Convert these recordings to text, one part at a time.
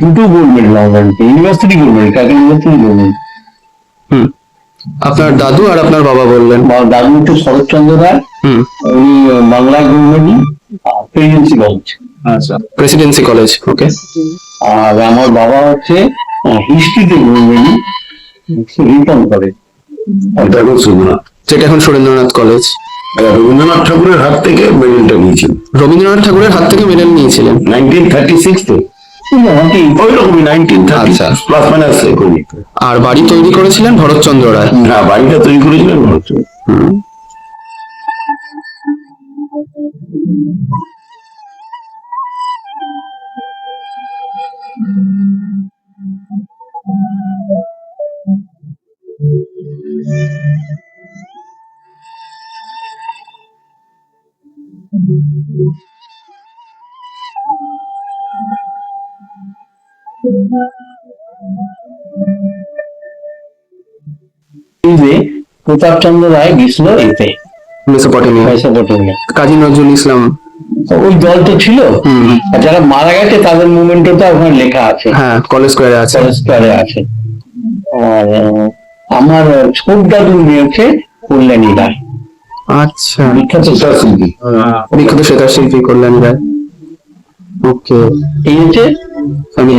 দুটো gold medal আমার বাড়িতে ইউনিভার্সিটি গোল্ড মেডেল কাকে ইউনিভার্সিটি গোল্ড মেডেল হুম। আপনার দাদু আর আপনার বাবা বললেন। দাদু হচ্ছে শরৎচন্দ্র রায় হুম। উনি Bangla gold medal presidency college আচ্ছা প্রেসিডেন্সি কলেজ ওকে আর আমার বাবা হচ্ছে হিস্ট্রিতে গোল্ড মেডেল রিটার্ন করে। এটা এখন যেটা এখন সুরেন্দ্রনাথ কলেজ রবীন্দ্রনাথ ঠাকুরের হাত থেকে মেডেলটা নিয়েছিল রবীন্দ্রনাথ ঠাকুরের হাত থেকে মেডেল নিয়েছিলেন। নাইনটিন থার্টি সিক্স আচ্ছা। আর বাড়ি তৈরি করেছিলেন ভরতচন্দ্র রায়? হ্যাঁ বাড়িটা তৈরি করেছিলেন ভরত হুম এই প্রতাপচন্দ্র রায় গেছিল এতে। মেসোপটেমিয়া। মেসোপটেমিয়া। কাজী নজরুল ইসলাম। ওই দল তো ছিল। আর যারা মারা গেছে তাদের মুভমেন্টও তো ওখানে লেখা আছে। হ্যাঁ কলেজ স্কোয়ারে আছে। স্কোয়ারে আছে। আর আমার ছোট দাদুর মেয়ে হচ্ছে কল্যাণী রায়। আচ্ছা। বিখ্যাত শিল্পী। বিখ্যাত সেতার শিল্পী কল্যাণ রায়। ওকে। এই হচ্ছে আমি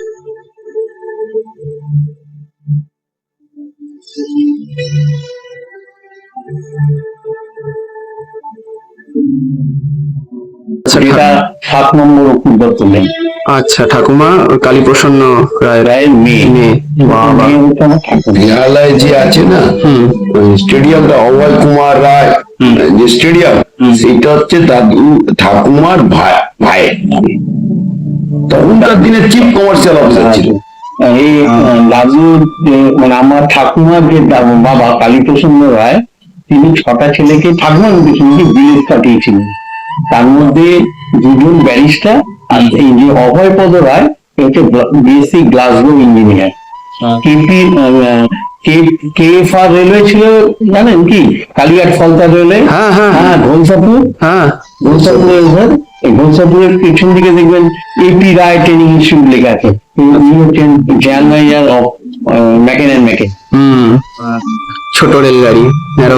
আচ্ছা, সাত নম্বর অকুল আচ্ছা ঠাকুমা কালীপ্রসন্ন রায় রায়ের মেয়ে। যে আছে না স্টেডিয়ামটা অভয় কুমার রায় যে স্টেডিয়াম সেটা হচ্ছে দাদু ঠাকুমার ভাই ভাই তখনকার দিনে চিফ কমার্শিয়াল অফিসার ছিল। এই আহ, দাদুর মানে আমার ঠাকুমার যে বাবা কালীপ্রসন্ন রায় তিনি ছটা ছেলেকে ঠাকুমার মধ্যে বিলেত কাটিয়েছিলেন। তার মধ্যে দুজন ব্যারিস্টার আর এই যে অভয়পদ রায় হচ্ছে BSc Glasgow engineer. KP KFR railway ছিল জানেন কি? কালীঘাট ফলতা রেলওয়ে? হ্যাঁ, হ্যাঁ, হ্যাঁ। ঘোলসাপুর হ্যাঁ। ঘর এই ঘোলসাপুরের পিছন দিকে দেখবেন এপি রায় ট্রেনিং ইনস্টিটিউট লেখা আছে। উনি manager of McCann and McCann. হুম। ছোট রেলগাড়ি ন্যারো